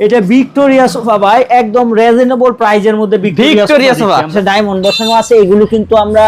এটা Victoria sofa ভাই একদম রিজনেবল প্রাইজের মধ্যে ভিক্টোরিয়া সোফা আমরা ডায়মন্ড বসানো আছে এগুলো কিন্তু আমরা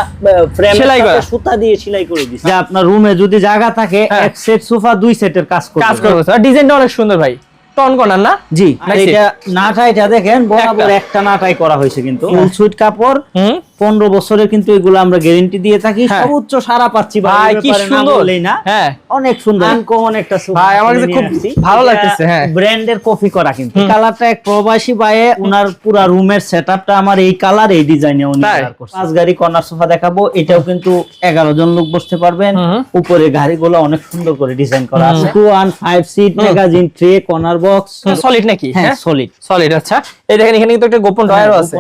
ফ্রেম সেলাই করা। সুতা দিয়ে সেলাই করে দিচ্ছি। যে আপনার রুমে যদি জায়গা থাকে হ্যাঁ। এক সেট সোফা দুই সেটের কাজ করবে। কাজ করব। আর ডিজাইনটা অনেক সুন্দর ভাই। টন কর্নার না? জি এটা নাটা এটা দেখেন বরাবর একটা। নাটাই করা হয়েছে কিন্তু। ফুল সুইট কাপড়। হুম। পনেরো বছরের কিন্তু এগুলো আমরা গ্যারেন্টি দিয়ে থাকি। হ্যাঁ। সর্বোচ্চ সারা পাচ্ছি ভাই কি সুন্দর। না। হ্যাঁ। অনেক সুন্দর। আনকমন একটা ভাই, আমার কাছে খুব ভালো লাগতেছে, হ্যাঁ। ব্র্যান্ডের কপি করা কিন্তু। কালারটা এক প্রবাসী বাইয়ে উনার পুরা রুমের সেটআপটা আমার এই কালার এই ডিজাইনে উনি করছে। পাঁচ গাড়ি কর্নার সোফা দেখাবো এটাও কিন্তু এগারো জন লোক বসতে পারবেন। উপরে গাড়িগুলো অনেক সুন্দর করে ডিজাইন করা আছে। Two one five seat magazine tray corner box solid নাকি? হ্যাঁ হ্যাঁ। সলিড সলিড আচ্ছা। এই দেখেন এখানে কিন্তু একটা গোপন ডয়ারও আছে।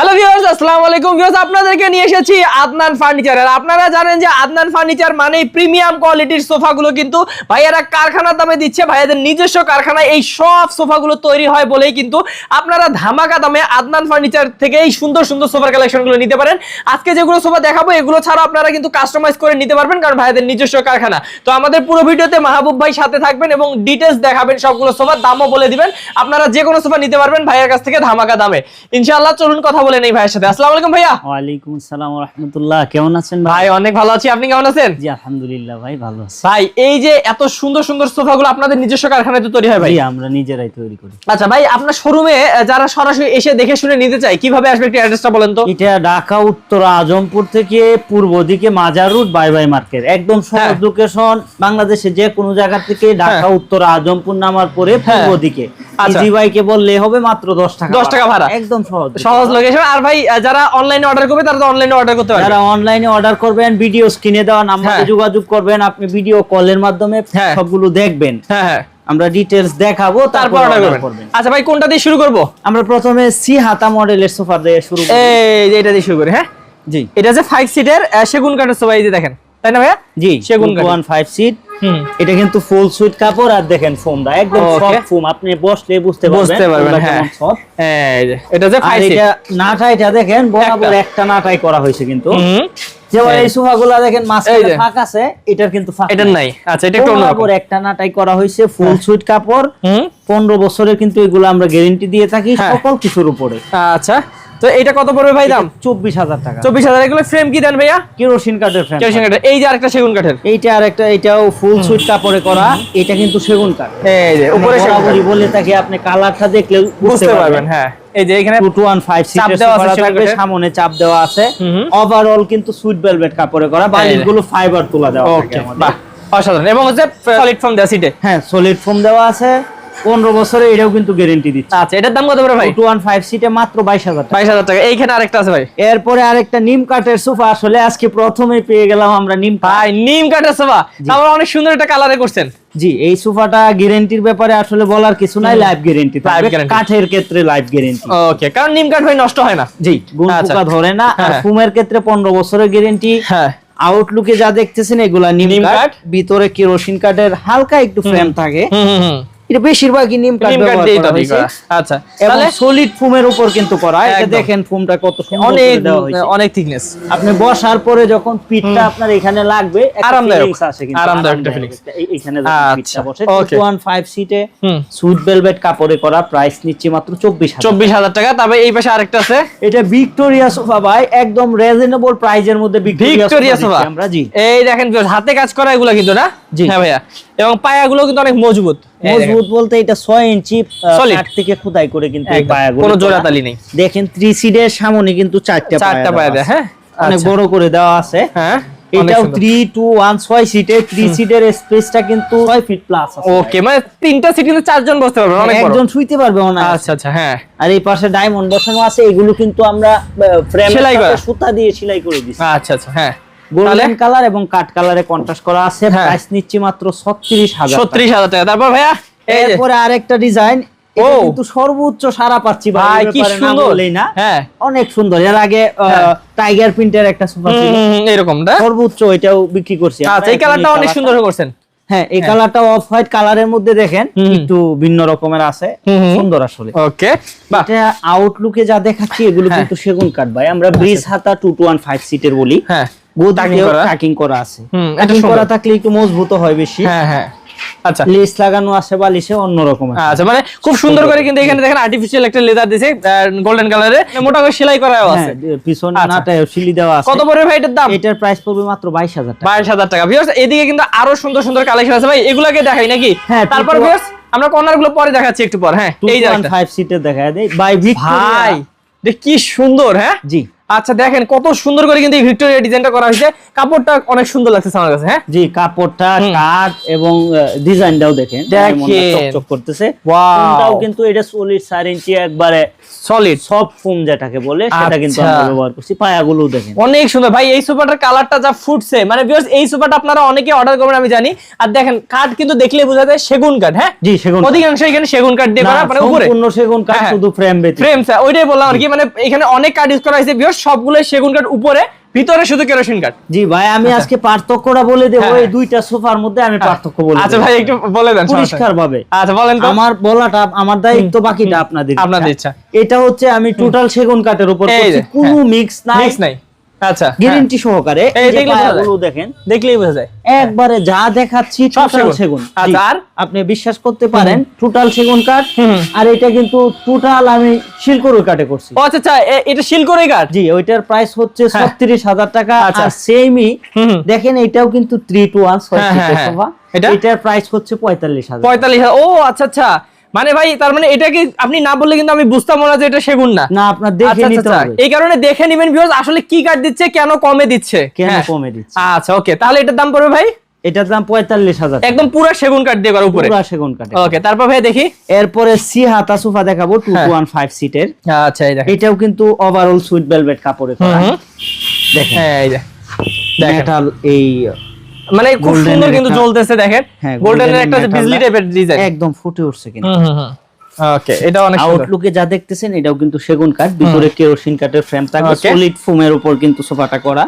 হ্যালো ভিউয়ার্স আসসালামু আলাইকুম। ভিউয়ার্স আপনাদেরকে নিয়ে এসেছি আদনান ফার্নিচার আর আপনারা জানেন যে আদনান ফার্নিচার মানেই প্রিমিয়াম কোয়ালিটির সোফাগুলো কিন্তু ভাইয়ারা কারখানার দামে দিচ্ছে। ভাইয়াদের নিজস্ব কারখানায় এই সব সোফাগুলো তৈরি হয় বলেই কিন্তু আপনারা ধামাকা দামে আদনান ফার্নিচার থেকে এই সুন্দর সুন্দর সোফার কালেকশনগুলো নিতে পারেন। আজকে যেগুলো সোফা দেখাবো, এগুলো ছাড়া আপনারা কিন্তু কাস্টমাইজ করে নিতে পারবেন কারণ ভাইয়াদের নিজস্ব কারখানা। তো আমাদের পুরো ভিডিওতে মাহবুব ভাই সাথে থাকবেন এবং ডিটেলস দেখাবেন সবগুলো সোফার দামও বলে দিবেন। আপনারা যে কোনো সোফা নিতে পারবেন ভাইয়ের কাছ থেকে ধামাকা দামে। ইনশাআল্লাহ চলুন কথা বলে নেই ভাইয়ের সাথে। আসসালামু আলাইকুম ভাইয়া। ওয়ালাইকুম আসসালাম রহমতুল্লাহ কেমন আছেন ভাই? ভাই অনেক ভালো আছি। আপনি কেমন আছেন? জি আলহামদুলিল্লাহ ভাই ভালো আছি। ভাই এই যে এত সুন্দর সুন্দর সোফাগুলো আপনাদের নিজস্ব কারখানায় তো তৈরি হয় ভাই? জি আমরা নিজেরাই তৈরি করি। আচ্ছা ভাই আপনার শোরুমে যারা সরাসরি এসে দেখে শুনে নিতে চায় কীভাবে আসবে একটু অ্যাড্রেসটা বলেন তো? এটা ঢাকা উত্তর আজমপুর থেকে পূর্ব দিকে মাজার রুট বাই বাই মার্কেট। একদম সহজ হ্যাঁ। লোকেশন বাংলাদেশে যে কোনো জায়গা থেকে ঢাকা উত্তর আজমপুর নামার পরে পূর্ব হ্যাঁ। দিকে। ইজি বাইকে বললে হবে মাত্র দশ টাকা 10 টাকা ভাড়া। একদম সহজ। সহজ লোকেশন আর ভাই যারা অনলাইনে অর্ডার করবে তারা তো অনলাইনে অর্ডার করতে পারবে। যারা অনলাইনে অর্ডার করবেন ভিডিও স্ক্রিনে দেওয়া নাম্বারে হ্যাঁ। যোগাযোগ করবেন আপনি ভিডিও কলের মাধ্যমে হ্যাঁ। সবগুলো দেখবেন। হ্যাঁ হ্যাঁ। আমরা ডিটেলস দেখাবো তারপর অর্ডার করবেন। আচ্ছা ভাই কোনটা দিয়ে শুরু করব? আমরা প্রথমে সি হাতা মডেলের সোফা দিয়ে শুরু করব এই যে এটা দিয়ে শুরু করি হ্যাঁ? জি। এটা যে ফাইভ সিটের সেগুন কাঠের সোফা এই যে দেখেন। তাই না ভাইয়া? জি সেগুন ফাইভ সিট এটা কিন্তু ফুল সুইট কাপড় আর দেখেন ফোমটা একদম সফট ফোম আপনি বসলে বুঝতে পারবেন। বুঝতে পারবেন হ্যাঁ। এটা যে ফাইভ এটা নাটা এটা দেখেন বরাবর একটা। নাটাই করা হয়েছে কিন্তু। যেমন এই। সোফাগুলো দেখেন মাঝখানে ফাঁক আছে এটার কিন্তু ফাঁক এটার নাই। আচ্ছা এটা একটু অন্যরকম। একটা নাটাই করা হয়েছে ফুল সুইট কাপড়। হুম। পনেরো বছরের কিন্তু এগুলো আমরা গ্যারেন্টি দিয়ে থাকি হ্যাঁ। সকল কিছুর উপরে। আচ্ছা। তো এটা কত পড়বে ভাই দাম? চব্বিশ হাজার টাকা। চব্বিশ হাজার। এগুলো ফ্রেম কি দেন ভাইয়া? কেরোসিন কাঠের ফ্রেম কেরোসিন কাঠের। এই যে আরেকটা সেগুন কাঠের। এইটা এটাও ফুল সুইট কাপড়ে করা। এটা কিন্তু সেগুন কাঠ। এই যে উপরে সেগুন বলে থাকি আপনি কালারটা দেখলে বুঝতে পারবেন। হ্যাঁ। এই যে এখানে চাপ দেওয়া আছে। সামনে চাপ দেওয়া আছে। ওভারঅল কিন্তু সুইট ভেলভেট কাপড়ে করা বালিশগুলো ফাইবার তোলা দেওয়া আমাদের। অসাধারণ। এবং হচ্ছে সলিড দেওয়া সিটে হ্যাঁ সলিড ফোম দেওয়া আছে। পনেরো বছরে এটাও কিন্তু গ্যারেন্টি দিচ্ছে। আচ্ছা এটার দাম কত পড়বে ভাই? টু ওয়ান ফাইভ সিটে মাত্র বাইশ হাজার টাকা। বাইশ হাজার টাকা। এইখানে আরেকটা আছে ভাই। এরপরে আরেকটা নিম কাঠের সোফা। আসলে আজকে প্রথমে পেয়ে গেলাম আমরা নিম ভাই নিম কাঠের সোফা? তারপর অনেক সুন্দর একটা কালারে করছেন। জি এই সোফাটা গ্যারেন্টির ব্যাপারে আসলে বলার কিছু নাই লাইফ গ্যারেন্টি কাঠের ক্ষেত্রে লাইফ গ্যারেন্টি ওকে কারণ নিম কাঠ ভাই নষ্ট হয় না। জি গুণ আচ্ছা। পোকা ধরে না। আর হ্যাঁ। ফুমের ক্ষেত্রে পনেরো বছরের গ্যারেন্টি হ্যাঁ। আউটলুকে যা দেখতেছেন এগুলা নিম কাঠ। ভিতরে কেরোসিন কাঠের হালকা একটু ফ্রেম থাকে। এটা বেশিরভাগই নিম কাঠ আচ্ছা। তাহলে সলিড ফুমের উপর কিন্তু করা এটা দেখেন ফুমটা কত অনেক অনেক থিকনেস আপনি বসার পরে যখন পিঠটা আপনার এখানে লাগবে আরামদায়ক। আসে কিন্তু। আরামদায়ক একটা feelings। একটা- এই- এইখানে যখন আচ্ছা, পিঠটা বসে 215 সিটে সুইট ভেলভেট কাপড়ে করা প্রাইস নিচ্ছে মাত্র টাকা। তারপর এই পাশে আরেকটা আছে। এটা ভিক্টোরিয়া সোফা ভাই একদম রিজনেবল প্রাইজের মধ্যে ভিক্টোরিয়া ভিক্টোরিয়া সোফা সোফা। আমরা জি। এই দেখেন হাতে কাজ করা এগুলো কিন্তু না? জি। হ্যাঁ ভাইয়া। এবং পায়াগুলো কিন্তু অনেক মজবুত। মজবুত বলতে এটা 6 ইঞ্চি কাঠ থেকে খোদাই করে কিন্তু এই পায়াগুলো কোনো। জোড়াতালি নেই। দেখেন থ্রি সিটের সামনে কিন্তু চারটা চারটা পায়া দেয় হ্যাঁ? অনেক আচ্ছা। বড় করে দেওয়া আছে। হ্যাঁ। এটাও সুন্দর। থ্রি টু ওয়ান ছয় সিটের থ্রি সিটের স্পেসটা কিন্তু ছয় ফিট প্লাস আছে। ওকে মানে তিনটা সিট কিন্তু চারজন বসতে পারবে অনেক বড়। একজন শুইতে পারবে না আচ্ছা আচ্ছা হ্যাঁ। আর এই পাশে ডায়মন্ড বসানো আছে এগুলো কিন্তু আমরা ফ্রেম সুতা দিয়ে সেলাই করে দিচ্ছি। আচ্ছা আচ্ছা হ্যাঁ। গোল্ডেন কালার এবং কাঠ কালারে কন্ট্রাস্ট করা আছে। হ্যাঁ। প্রাইস নিচ্ছি মাত্র 36000 ছত্রিশ হাজার টাকা। তারপর ভাইয়া এরপরে আরেকটা ডিজাইন। কিন্তু সর্বোচ্চ সারা পাচ্ছি ভাই, কি সুন্দর। না। হ্যাঁ। অনেক সুন্দর। এর আগে হ্যাঁ। টাইগার প্রিন্টের একটা সোফা ছিল। এরকম সর্বোচ্চ এটাও বিক্রি করছি। আচ্ছা এই কালারটা অনেক সুন্দর করছেন হ্যাঁ এই কালারটা অফ হোয়াইট কালারের মধ্যে দেখেন। একটু ভিন্ন রকমের আছে। সুন্দর আসলে। ওকে এটা আউটলুকে যা দেখাচ্ছি এগুলো হ্যাঁ। কিন্তু সেগুন কাঠ ভাই। আমরা ব্রিজ হাতা টু টু ওয়ান ফাইভ সিটের বলি। হ্যাঁ। টাকিং করা? আছে। টাকিং করা থাকলে একটু মজবুত হয় বেশি। হ্যাঁ হ্যাঁ। আচ্ছা। লেস লাগানো আছে বালিশে অন্যরকম আচ্ছা মানে খুব সুন্দর করে কিন্তু এখানে দেখেন আর্টিফিশিয়াল একটা লেদার দিয়েছে গোল্ডেন কালারে মোটা করে সেলাই আছে। হ্যাঁ পিছনে আচ্ছা। সিলি দেওয়া আছে। কত পড়বে ভাই এটার দাম? এটার প্রাইস পড়বে মাত্র বাইশ হাজার টাকা। ভিউয়ার্স এদিকে কিন্তু আরও সুন্দর সুন্দর কালেকশন আছে। ভাই এগুলাকে দেখাই নাকি? হ্যাঁ, তারপর ভিউয়ার্স আমরা কর্নারগুলো পরে দেখাচ্ছি একটু পর। হ্যাঁ এই যে ভাই ভাই কি সুন্দর হ্যাঁ? জি। আচ্ছা দেখেন কত সুন্দর করে কিন্তু এই ভিক্টোরিয়া ডিজাইনটা করা হয়েছে। কাপড়টা অনেক সুন্দর লাগছে আমার কাছে হ্যাঁ? জি কাপড়টা। কাঠ এবং ডিজাইনটাও দেখেন। চকচক করতেছে. ফোমটাও কিন্তু এটা সলিড চার ইঞ্চি একবারে সলিড সব ফোম যেটাকে বলে সেটা কিন্তু আচ্ছা। আমরা ব্যবহার করছি। পায়াগুলো দেখেন। অনেক সুন্দর। ভাই এই সোফাটার কালারটা যা ফুটছে মানে ভিউয়ার্স এই সোফাটা আপনারা অনেকে অর্ডার করবেন আমি জানি। আর দেখেন কাঠ কিন্তু দেখলে বোঝা যায় সেগুন কাঠ হ্যাঁ? জি সেগুন অধিকাংশ এখানে সেগুন কাঠ দিয়ে করা মানে উপরে। সম্পূর্ণ সেগুন কাঠ হ্যাঁ। শুধু ফ্রেম ব্যতীত। ফ্রেম স্যার ওইটাই বললাম আর কি মানে এখানে অনেক কাঠ ইউজ করা হয়েছে ভিউয়ার্স সবগুলো সেগুন কাঠ উপরে ভিতরে শুধু কেরোসিন কাঠ। জি ভাই আমি আজকে পার্থক্যটা বলে দেবো হ্যাঁ। এই দুইটা সোফার মধ্যে আমি পার্থক্য বলে আচ্ছা ভাই একটু বলে দেন পরিষ্কার ভাবে। আচ্ছা বলেন তো। আমার বলাটা আমার দায়িত্ব বাকিটা আপনাদের আপনাদের ইচ্ছা। এটা হচ্ছে আমি টোটাল সেগুন কাঠের উপর করছি। কোনো হ্যাঁ। মিক্স নাই। মিক্স নাই। আচ্ছা গ্যারান্টি সহকারে দেখেন হ্যাঁ, দেখলেই বোঝা যায়। একবারে যা দেখাচ্ছি টোটাল সেগুন। সেগুন। আচ্ছা, আর? আপনি বিশ্বাস করতে পারেন টোটাল সেগুন কাঠ। আর এটা কিন্তু টোটাল আমি শিলকরু কাঠে করছি। আচ্ছা আচ্ছা এটা শিল কাঠ? জি ওইটার প্রাইস হচ্ছে হ্যাঁ। ছত্রিশ হাজার টাকা। আচ্ছা। আর সেমই দেখেন এটাও কিন্তু থ্রি টু ওয়ান হ্যাঁ, হ্যাঁ, হ্যাঁ। সোফা এটা? এটার প্রাইস হচ্ছে পঁয়তাল্লিশ হাজার। পঁয়তাল্লিশ হাজার। ও আচ্ছা আচ্ছা। মানে ভাই তার মানে এটা কি আপনি না বললে কিন্তু আমি বুঝতাম না যে এটা সেগুন না না আপনার দেখে আচ্ছা, নিতে আচ্ছা, হবে। এই কারণে দেখে নেবেন ভিউয়ার্স আসলে কি কাট দিচ্ছে কেন কমে দিচ্ছে? কেন হ্যাঁ। কমে দিচ্ছে? আচ্ছা ওকে তাহলে এটার দাম পড়বে ভাই? এটার দাম পঁয়তাল্লিশ হাজার একদম পুরো সেগুন কাঠ দিয়ে করা উপরে। পুরা সেগুন কাঠে ওকে তারপর ভাই দেখি। এরপরে সি হাতা সোফা দেখাবো টু ওয়ান ফাইভ সিটের আচ্ছা এই এটাও কিন্তু ওভারঅল সুইট ভেলভেট কাপড়ে করা। দেখেন। হ্যাঁ এই যে। দেখেন। মেটাল এই মানে খুব সুন্দর কিন্তু জ্বলতেছে দেখেন। হ্যাঁ, গোল্ডেনের একটা বিজলি টাইপের ডিজাইন একদম ফুটে উঠছে কিন্তু। ওকে এটা অনেক আউটলুকে যা দেখতেছেন এটাও কিন্তু সেগুন কাঠ। ভিতরে কেরোসিন কাঠের ফ্রেম থাকবে। সলিড ফোমের উপর কিন্তু সোফাটা করা।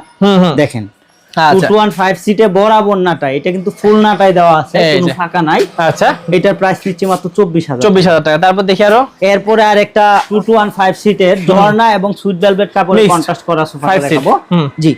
দেখেন। আচ্ছা। টু ওয়ান ফাইভ সিটে বরাবর নাটা। এটা কিন্তু ফুল নাটাই দেওয়া আছে কোনো ফাঁকা নাই। আচ্ছা। এটার প্রাইস নিচ্ছে মাত্র চব্বিশ হাজার চব্বিশ হাজার টাকা। তারপর দেখি আরও। এরপরে আর একটা টু টু ওয়ান ফাইভ সিটের ঝর্ণা এবং সুইট ভেলভেট কাপড়ে. কন্ট্রাস্ট করা সোফা দেখাবো। জি।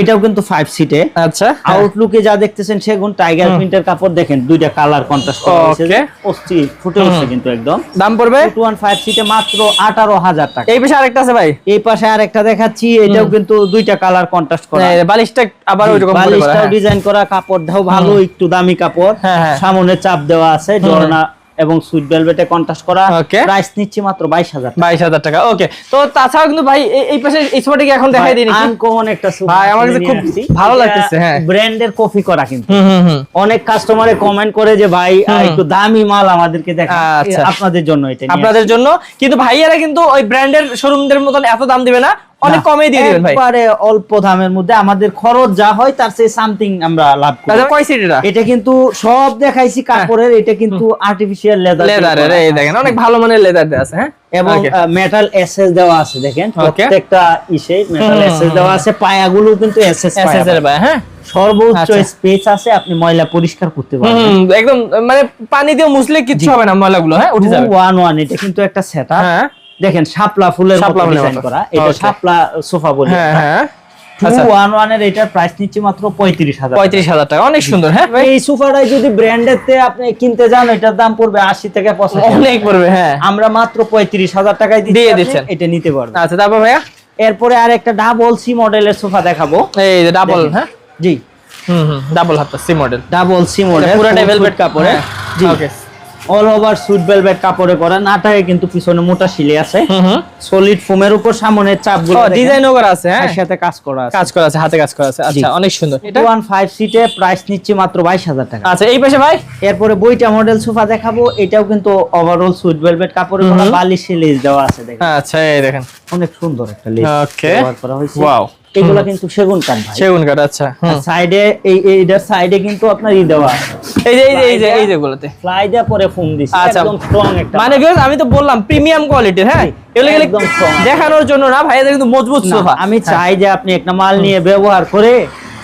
এটাও কিন্তু ফাইভ সিটে আচ্ছা আউটলুকে যা দেখতেছেন সেগুন টাইগার প্রিন্টের কাপড় দেখেন দুইটা কালার কন্ট্রাস্ট করা হয়েছে। Okay. ফুটে উঠছে কিন্তু একদম। দাম পড়বে? টু ওয়ান ফাইভ সিটে মাত্র আঠারো হাজার টাকা। এই পাশে আরেকটা আছে ভাই। এই পাশে আর একটা দেখাচ্ছি এটাও কিন্তু দুইটা কালার কন্ট্রাস্ট করা। বালিশটা আবার ওই রকম করে করা, বালিশটাও হ্যাঁ। ডিজাইন করা কাপড়টাও ভালো একটু দামি কাপড়। হ্যাঁ, হ্যাঁ। সামনে চাপ দেওয়া আছে ঝর্ণা এবং সুইট ভেলভেটে কন্ট্রাস্ট করা প্রাইস নিচ্ছে মাত্র বাইশ হাজার বাইশ হাজার টাকা ওকে তো তাছাড়া কিন্তু ভাই এই- পাশে এই সোফাটা কি এখন দেখাই দিই নাকি? আনকমন একটা সোফা ভাই, আমার কাছে খুব ভালো লাগতেছে, হ্যাঁ। ব্র্যান্ডের কফি করা কিন্তু। হুম হুম হুম। অনেক কাস্টমারে কমেন্ট করে যে ভাই একটু দামি মাল আমাদেরকে দেখা আচ্ছা। আপনাদের জন্য এটা আপনাদের জন্য। কিন্তু ভাইয়ারা কিন্তু ওই ব্র্যান্ডের শোরুমদের মতন এত দাম দিবে না। অনেক কমে দিয়ে দিবেন ভাই। একবারে অল্প দামের মধ্যে আমাদের খরচ যা হয় তার চেয়ে সামথিং আমরা লাভ করি। কয় সিট এটা? এটা কিন্তু সব দেখাইছি কাপড়ের এটা কিন্তু আর্টিফিশিয়াল লেদার লেদারের এই দেখেন অনেক ভালো মানের লেদার দেওয়া আছে হ্যাঁ? এবং মেটাল এসএস দেওয়া আছে দেখেন প্রত্যেকটা ইসে মেটাল এসএস দেওয়া আছে পায়াগুলো কিন্তু এসএস SS এর ভাই হ্যাঁ? সর্বোচ্চ আচ্ছা। স্পেস আছে আপনি ময়লা পরিষ্কার করতে পারবেন। একদম মানে পানি দিয়ে মুছলে কিচ্ছু হবে না ময়লাগুলো হ্যাঁ? উঠে যাবে। ওয়ান ওয়ান এটা কিন্তু একটা সেটআপ হ্যাঁ। দেখেন শাপলা ফুলের মতো ডিজাইন করা। এটা. শাপলা সোফা বলি। হ্যাঁ হ্যাঁ। আচ্ছা। অনেক সুন্দর হ্যাঁ? এই সোফাটাই যদি ব্র্যান্ডের আপনি কিনতে যান এটার দাম পড়বে আশি থেকে পঁচাশি অনেক পড়বে হ্যাঁ। আমরা মাত্র পঁয়ত্রিশ হাজার টাকায় দিয়ে দিচ্ছেন। এটা নিতে আচ্ছা তারপর ভাইয়া? এরপরে আর একটা ডাবল সি মডেলের সোফা দেখাবো। এই ডাবল হ্যাঁ? জি। হুম হুম ডাবল হাতটা C model double C model velvet কাপড়ে জি। ওকে অল ওভার ভেলভেট কাপড়ে করা কিন্তু পিছনে মোটা আছে। সলিড ফোমের উপর সামনে চাপগুলো দেখেন, ডিজাইনও করা আছে হ্যাঁ? সাথে কাজ করা আছে। কাজ করা আছে হাতে কাজ করা আছে। আচ্ছা অনেক সুন্দর। এটা? ওয়ান ফাইভ সিটে প্রাইস নিচ্ছে মাত্র বাইশ হাজার টাকা। আচ্ছা এই পাশে ভাই? এরপরে বইটা মডেল সোফা দেখাবো এটাও কিন্তু ওভারঅল সুইট ভেলভেট কাপড়ে করা। বালিশে লেস দেওয়া আছে দেখেন। আচ্ছা এই দেখেন। অনেক সুন্দর একটা করা হয়েছে। Wow. এগুলো কিন্তু সেগুন কাঠ ভাই। সেগুন কাঠ আচ্ছা। সাইডে এই এইটার সাইডে কিন্তু আপনার ই দেওয়া এই যে এই যে এই যে গুলোতে ফ্লাই দেওয়া পরে ফোম দিছে। আচ্ছা। একদম স্ট্রং একটা মানে ভিউয়ার্স আমি তো বললাম প্রিমিয়াম কোয়ালিটির হ্যাঁ? এগুলো গেলে একদম স্ট্রং দেখানোর জন্য না ভাই এটা কিন্তু মজবুত সোফা। আমি চাই যে আপনি একটা মাল নিয়ে ব্যবহার করে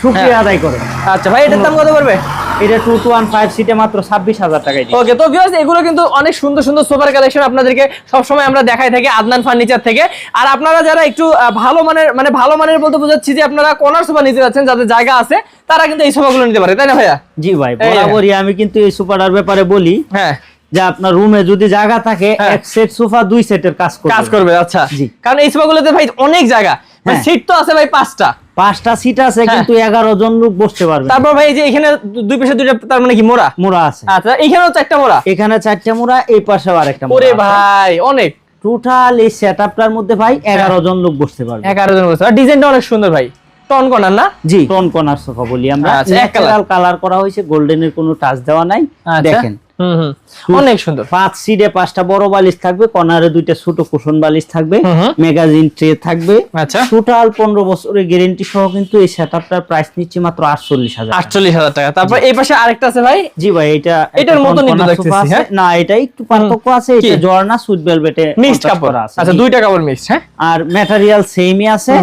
শুক্রিয়া হ্যাঁ। আদায় করেন। আচ্ছা ভাই এটার দাম কত পড়বে? এটা টু টু ওয়ান ফাইভ সিটে মাত্র ছাব্বিশ হাজার টাকায় দিচ্ছি। ওকে তো ভিউয়ার্স এগুলো কিন্তু অনেক সুন্দর সুন্দর সোফার কালেকশন আপনাদেরকে সবসময় আমরা দেখাই থাকি আদনান ফার্নিচার থেকে আর আপনারা যারা একটু ভালো মানের মানে ভালো মানের বলতে বোঝাচ্ছি যে আপনারা কর্নার সোফা নিতে যাচ্ছেন যাদের জায়গা আছে তারা কিন্তু এই সোফাগুলো নিতে পারে তাই না ভাইয়া জি ভাই। বরাবরই আমি কিন্তু এই সোফাটার ব্যাপারে বলি হ্যাঁ যে আপনার রুমে যদি জায়গা থাকে হ্যাঁ। এক সেট সোফা দুই সেটের কাজ করবে কাজ করবে আচ্ছা জি। কারণ এই সোফাগুলোতে ভাই অনেক জায়গা। সিট তো আছে ভাই পাঁচটা। পাঁচটা সিট আছে হ্যাঁ। কিন্তু এগারো জন লোক বসতে পারবে। তারপর ভাই যে এখানে দুই পাশে দুইটা তার মানে কি মোড়া? মোড়া আছে। আচ্ছা এখানেও চারটা মোড়া? এখানে চারটা মোড়া এই পাশে আরেকটা ওরে ভাই অনেক। টোটাল এই সেটআপটার মধ্যে ভাই এগারো জন লোক বসতে পারবে। এগারো জন বসে আর ডিজাইনটা অনেক সুন্দর ভাই। টন কর্নার না? জি টোন কর্নার সোফা বলি আমরা। আচ্ছা, এক ন্যাচারাল কালার করা হয়েছে গোল্ডেনের কোনো টাচ দেওয়া নাই। আচ্ছা। দেখেন অনেক সুন্দর। পাঁচ সিটে পাঁচটা বড় বালিশ থাকবে কর্নারে দুইটা ছোট কুশন বালিশ থাকবে। ম্যাগাজিন ট্রে থাকবে। আচ্ছা। টোটাল পনেরো বছরের গ্যারেন্টি সহ কিন্তু এই সেটআপটার প্রাইস নিচ্ছে মাত্র আটচল্লিশ হাজার আটচল্লিশ হাজার টাকা। তারপর এই পাশে আরেকটা আছে ভাই? জি ভাই এটা এটার একটা মতনই তো কনকনা দেখতেছি, সোফা আছে। হ্যাঁ? না এটা একটু পার্থক্য আছে এটা জর্না ভেলভেটে মিক্সড কাপড়। আছে। আচ্ছা দুইটা কাপড় মিক্সড হ্যাঁ? আর ম্যাটেরিয়াল সেমই আছে।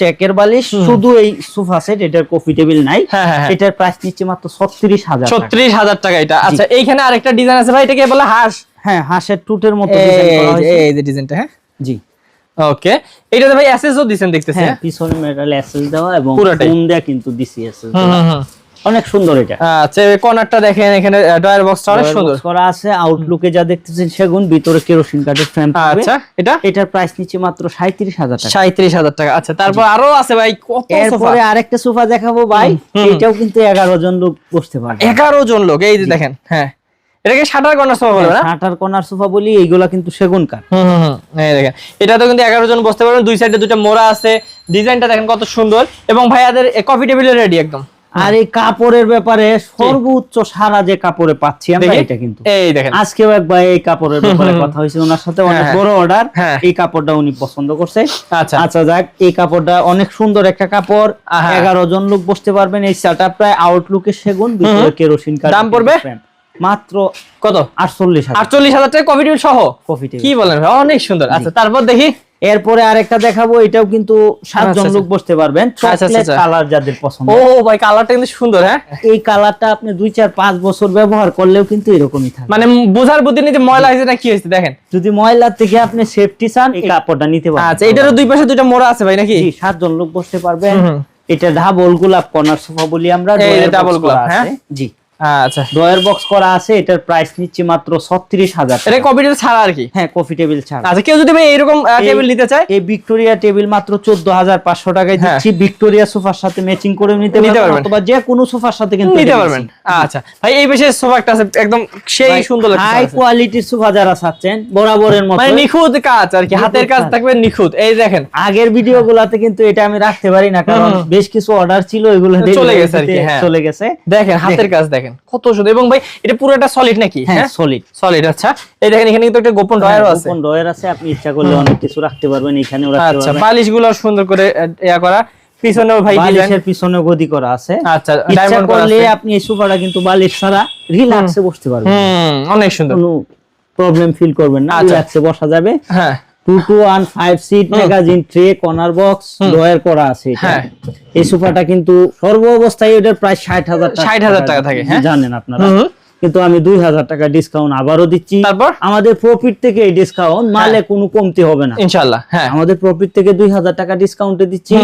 চেকের বালিশ। শুধু এই সোফা সেট এটার কফি টেবিল নাই। হ্যাঁ, হ্যাঁ। এটার প্রাইস নিচ্ছে মাত্র ছত্রিশ হাজার টাকা। ছত্রিশ হাজার টাকা এটা। আচ্ছা এইখানে আরেকটা ডিজাইন আছে ভাই এটাকে বলে হাঁস হ্যাঁ হাঁসের টুটের মতো ডিজাইন করা হয়েছে এই যে ডিজাইনটা হ্যাঁ জি ওকে এটাতে ভাই এসএসও দিবেন দেখতেছেন হ্যাঁ হ্যাঁ? পিছনে মেটাল এসএস দেওয়া এবং। ফোম দেয়া কিন্তু দিছি এসএস। অনেক সুন্দর এটা। আচ্ছা এই কর্নারটা দেখেন এখানে ড্রয়ার বক্সটা অনেক সুন্দর। করা আছে আউটলুকে যা দেখতেছেন সেগুন ভিতরে কেরোসিন কাঠের ফ্রেম আচ্ছা এটা? এটার প্রাইস নিচ্ছে মাত্র সাঁত্রিশ হাজার টাকা। সাঁত্রিশ হাজার টাকা। আচ্ছা তারপর আরও আছে ভাই কত সোফা এরপরে আরেকটা সোফা দেখাবো ভাই এটাও কিন্তু এগারো জন লোক বসতে পারবে। এগারো জন লোক এই যে দেখেন হ্যাঁ। এটাকে শাটার কর্নার সোফা না? কোনার সোফা বলি এইগুলা কিন্তু সেগুন কাঠ হুম হুম হুম। এই দেখেন। এটা তো কিন্তু এগারো জন বসতে পারবেন দুই সাইডে মোড়া আছে। ডিজাইনটা দেখেন কত সুন্দর। এবং ভাইয়াদের কফি টেবিলে রেডি একদম। আর এই কাপড়ের ব্যাপারে সর্বোচ্চ সারা যে কাপড়ে পাচ্ছি আমরা এটা কিন্তু। এই দেখেন। আজকেও একবার এই কাপড়ের ব্যাপারে কথা হয়েছে ওনার সাথে অনেক হ্যাঁ, বড় অর্ডার হ্যাঁ। এই কাপড়টা উনি পছন্দ করছে। আচ্ছা। আচ্ছা যাক এই কাপড়টা অনেক সুন্দর একটা কাপড়। এগারো জন লোক বসতে পারবেন এই সেটআপ প্রায় আউটলুকে সেগুন ভিতরে কেরোসিন দাম পড়বে? মাত্র কত? আটচল্লিশ হাজার। আটচল্লিশ হাজার টাকা কফি টেবিল সহ? কফি কি বলেন অনেক সুন্দর। আচ্ছা তারপর দেখি। এরপরে আরেকটা দেখাবো এটাও কিন্তু সাতজন আচ্ছা, লোক বসতে পারবেন। আচ্ছা, চকলেট আচ্ছা। কালার যাদের পছন্দ। ও ভাই কালারটা কিন্তু সুন্দর হ্যাঁ? এই কালারটা আপনি দুই চার পাঁচ বছর ব্যবহার করলেও কিন্তু এরকমই থাকে মানে বোঝার বুদ্ধি নিতে ময়লা হয়েছে না কি হয়েছে দেখেন? যদি ময়লার থেকে আপনি সেফটি চান এই কাপড়টা নিতে পারেন আচ্ছা এটারও দুই পাশে দুইটা মোড়া আছে ভাই নাকি? জি সাতজন লোক বসতে পারবেন। এটা ডাবল গোলাপ কর্নার সোফা বলি আমরা box গোলাপ, হ্যাঁ? জি। আচ্ছা। ডয়ার বক্স করা আছে এটার প্রাইস নিচ্ছে মাত্র ছত্রিশ হাজার এটা কফি টেবিল ছাড়া আর কি? হ্যাঁ কফি টেবিল ছাড়া। আচ্ছা কেউ যদি ভাই এরকম টেবিল নিতে চায়? এই ভিক্টোরিয়া টেবিল মাত্র চোদ্দ হাজার পাঁচশো টাকায় হ্যাঁ। দিচ্ছি। ভিক্টোরিয়া সোফার সাথে ম্যাচিং করে নিতে পারবেন। অথবা যে কোনো সোফার সাথে কিন্তু নিতে পারবেন। আচ্ছা। ভাই এই পাশে সোফা একটা আছে একদম সেই সুন্দর হাই কোয়ালিটির সোফা যারা চাচ্ছেন বরাবরের মতো। মানে নিখুঁত কাজ আর কি হাতের কাজ। থাকবে নিখুঁত। এই দেখেন। আগের ভিডিও গুলাতে কিন্তু এটা আমি রাখতে পারি না কারণ বেশ কিছু অর্ডার ছিল এগুলো চলে গেছে আর কি, হ্যাঁ। চলে গেছে। দেখেন হাতের কাজ দেখেন। কত সুন্দর। এবং ভাই এটা পুরোটা সলিড নাকি? হ্যাঁ হ্যাঁ? সলিড সলিড আচ্ছা। এই দেখেন এখানে কিন্তু একটা গোপন ডয়ারও আছে। ওপেন ডয়ার আছে আপনি ইচ্ছা করলে অনেক কিছু রাখতে পারবেন এখানেও রাখতে আচ্ছা পারবেন। বালিশগুলো সুন্দর করে ইয়া করা। পিছনেও ভাই বালিশের পিছনে গদি করা আছে। আচ্ছা ডায়মন্ড করলে আপনি এই সোফাটা কিন্তু বালিশ ছাড়া রিল্যাক্সে বসতে পারবেন। হুম অনেক সুন্দর। কোনো প্রবলেম ফিল করবেন না আচ্ছা। রিল্যাক্সে বসা যাবে। হ্যাঁ। Two two one five seat magazine tray corner box drawer করা আছে হ্যাঁ। এই সোফাটা কিন্তু সর্ব অবস্থায় এটার প্রায় ষাট হাজার 60,000 টাকা থাকে, হ্যাঁ? জানেন আপনারা। কিন্তু আমি দুই হাজার টাকা ডিসকাউন্ট আবারও দিচ্ছি। তারপর? আমাদের প্রফিট থেকে এই ডিসকাউন্ট মালে কোনো কমতি হবে না। ইনশাআল্লাহ হ্যাঁ। আমাদের প্রফিট থেকে দুই হাজার টাকা ডিসকাউন্টে দিচ্ছি।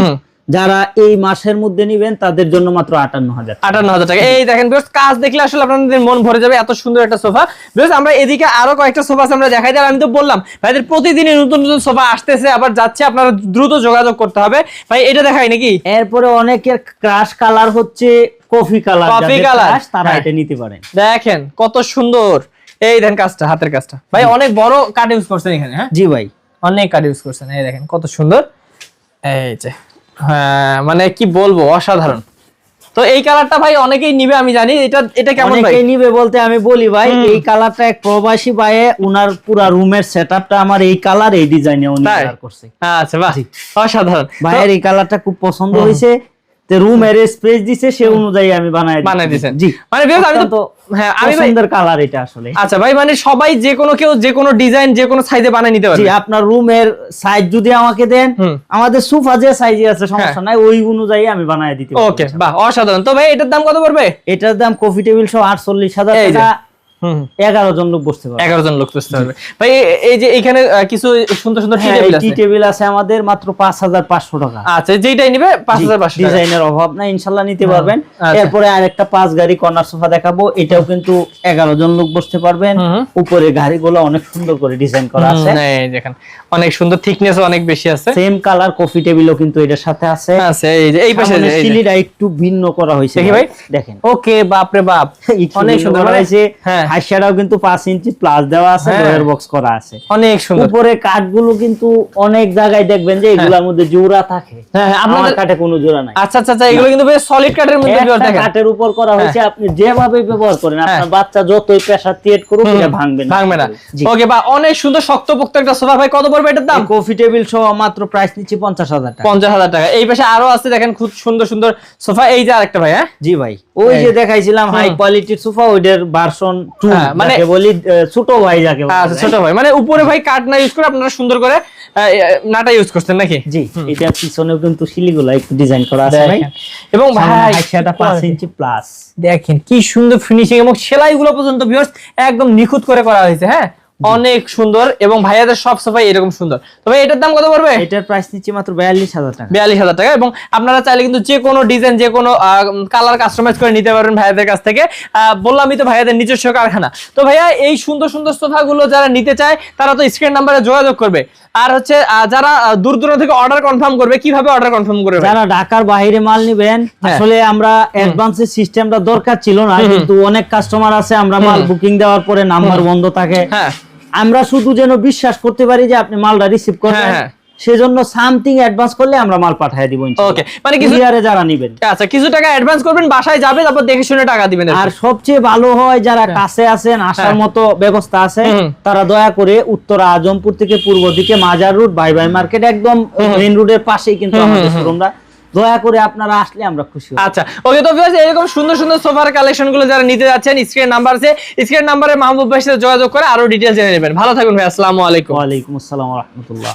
যারা এই মাসের মধ্যে নিবেন তাদের জন্য মাত্র আটান্ন হাজার আটান্ন হাজার টাকা। এই দেখেন বেশ কাজ দেখলে আসলে আপনাদের মন ভরে যাবে এত সুন্দর একটা সোফা। বেশ আমরা এদিকে আরও কয়েকটা সোফা আছে আমরা দেখাই আর আমি তো বললাম ভাইদের প্রতিদিনই নতুন নতুন সোফা আসতেছে আবার যাচ্ছে আপনারা দ্রুত যোগাযোগ করতে হবে। ভাই এটা দেখাই নাকি? এরপরে অনেকের ক্রাশ কালার হচ্ছে কফি কালার Coffee colour? তারা হ্যাঁ। এটা নিতে পারেন। দেখেন কত সুন্দর। এই দেখেন কাজটা হাতের কাজটা। ভাই অনেক বড় কাঠ ইউজ করছেন এখানে হ্যাঁ? জি ভাই। অনেক কাঠ ইউজ করছেন এই দেখেন কত সুন্দর। এই যে হ্যাঁ মানে কি বলব অসাধারণ। তো এই কালারটা ভাই অনেকেই নিবে আমি জানি। এটা এটা কেমন ভাই? অনেকেই নিবে বলতে আমি বলি ভাই এই কালারটা এক প্রবাসী ভাইয়ে উনার পুরো রুমের সেটআপটা আমার এই কালার এই ডিজাইনে উনি করছে। আচ্ছা বাহ। অসাধারণ। ভাইয়ের এই কালারটা খুব পছন্দ হয়েছে। রুমের স্পেস দিছে সে অনুযায়ী আমি বানাই বানাই দিয়েছেন। জি। মানে viewers, আমি তো হ্যাঁ আমি ভাই কালার এটা আসলে। আচ্ছা ভাই মানে সবাই যে কোনো কেউ যে কোনো ডিজাইন যে কোনো সাইজে বানিয়ে নিতে জি আপনার রুমের সাইজ যদি আমাকে দেন আমাদের সোফা যে সাইজে আছে সমস্যা নাই ওই অনুযায়ী আমি বানায় দিতে ওকে বাহ অসাধারণ। তো ভাই এটার দাম কত পড়বে? এটার দাম কফি টেবিল সহ আটচল্লিশ হাজার। টাকা। এগারো জন লোক বসতে পারবে। এগারো জন লোক বুঝতে পারবে। ভাই এই যে এখানে কিছু সুন্দর সুন্দর টি টেবিল আছে? আমাদের মাত্র পাঁচ হাজার পাঁচশো টাকা। আচ্ছা যেটাই নিবে পাঁচ হাজার পাঁচশো ডিজাইনের অভাব নাই ইনশাল্লাহ নিতে হ্যাঁ, পারবেন। আচ্ছা। এরপরে আরেকটা পাঁচ গাড়ি কর্নার সোফা দেখাবো। এটাও কিন্তু এগারো জন লোক বসতে পারবেন। উপরে গাড়িগুলো অনেক সুন্দর করে ডিজাইন করা আছে। দেখেন অনেক সুন্দর থিকনেস অনেক বেশি আছে। সেম কালার কফি টেবিলও কিন্তু এটার সাথে আছে। আছে এই যে এই পাশে। সিলিটা একটু ভিন্ন করা হয়েছে দেখি ভাই। দেখেন। ওকে বাপ। রে বাপ অনেক সুন্দর মানে- হ্যাঁ। হাইশাটাও কিন্তু পাঁচ ইঞ্চি প্লাস দেওয়া আছে হ্যাঁ। ডোয়ের বক্স করা আছে। অনেক সুন্দর। উপরে কাঠগুলো কিন্তু অনেক জায়গায় দেখবেন যে এগুলোর মধ্যে জোড়া থাকে। হ্যাঁ হ্যাঁ, আপনাদের কাঠে কোনো জোড়া নাই। আচ্ছা আচ্ছা আচ্ছা এগুলো কিন্তু বেশ সলিড কাঠের মধ্যে viewers দেখেন কাঠের উপর করা হয়েছে আপনি যেভাবে ব্যবহার করেন আপনার বাচ্চা যতই প্রেসার ক্রিয়েট করুক এটা ভাঙবে না। ভাঙবে না। ওকে বা অনেক সুন্দর শক্তপোক্ত একটা সোফা। ভাই কত পড়বে এটার দাম? কফি টেবিল সহ মাত্র প্রাইস নিচ্ছি পঞ্চাশ হাজার টাকা। পঞ্চাশ হাজার টাকা। এই পাশে আরও আছে দেখেন খুব সুন্দর সুন্দর সোফা। এই যে আরেকটা ভাই হ্যাঁ? জি ভাই। ওই যে দেখাইছিলাম হাই। কোয়ালিটির সোফা ওইটার ভার্সন হ্যাঁ, মানে- মানে বলি ছোট ভাই যাকে বলা। যায়। ছোট ভাই। মানে উপরে ভাই না ইউজ করে আপনারা সুন্দর করে আহ, নাটা ইউজ করছেন নাকি? জি এটা পিছনেও কিন্তু শিলিগুলো একটু ডিজাইন করা আছে ভাই। এবং ভাই হাইসাটা পাঁচ ইঞ্চি প্লাস দেখেন কি সুন্দর ফিনিশিং এবং সেলাই গুলো পর্যন্ত ভিউয়ার্স একদম নিখুঁত করে করা হয়েছে হ্যাঁ? অনেক সুন্দর এবং ভাইয়াদের সব সবাই এরকম সুন্দর। তবে এটার দাম কত পড়বে? এটার প্রাইস নিচ্ছি মাত্র বিয়াল্লিশ হাজার টাকা। বিয়াল্লিশ হাজার টাকা এবং আপনারা চাইলে কিন্তু যে কোনো ডিজাইন যে কোনো কালার কাস্টমাইজ করে নিতে পারবেন ভাইয়াদের কাছ থেকে। বললামই তো ভাইয়াদের নিজস্ব কারখানা। তো ভাইয়া এই সুন্দর সুন্দর সোফাগুলো যারা নিতে চায় তারা তো স্ক্রিন নাম্বারে যোগাযোগ করবে। আর হচ্ছে যারা দূর দূরান্ত থেকে অর্ডার কনফার্ম করবে কীভাবে অর্ডার কনফার্ম করবে? যারা ঢাকার বাইরে মাল নিবেন হ্যাঁ। আসলে আমরা অ্যাডভান্সের সিস্টেমটা দরকার ছিল না কিন্তু অনেক কাস্টমার আছে আমরা মাল বুকিং দেওয়ার পরে নাম্বার বন্ধ থাকে। হ্যাঁ। আমরা শুধু যেন বিশ্বাস করতে পারি যে আপনি মালটা রিসিভ করবেন। হ্যাঁ, হ্যাঁ। সেজন্য সামথিং অ্যাডভান্স করলে আমরা মাল পাঠিয়ে দিব Okay, মানে কিছু- কুরিয়ারে যারা নিবেন। আচ্ছা কিছু টাকা অ্যাডভান্স করবেন বাসায় যাবে তারপর দেখে শুনে টাকা দিবেন আর সবচেয়ে ভালো হয় যারা কাছে আছেন আসার হ্যাঁ। মতো ব্যবস্থা আছে তারা দয়া করে উত্তরা আজমপুর থেকে পূর্ব দিকে মাজার রুট বাই বাই মার্কেট একদম মেইন রোডের পাশেই কিন্তু আমাদের শোরুমটা দয়া করে আপনারা আসলে আমরা খুশি আচ্ছা ওকে তো ভিউয়ার্স এরকম সুন্দর সুন্দর সোফার কালেকশনগুলো যারা নিতে যাচ্ছেন স্ক্রিন নাম্বার আছে স্ক্রিন নাম্বারে মাহবুব ভাইয়ের সাথে যোগাযোগ করে আরও ডিটেইলস জেনে নেবেন। ভালো থাকুন ভাই আসসালামু আলাইকুম। ওয়ালাইকুম আসসালাম রহমতুল্লাহ।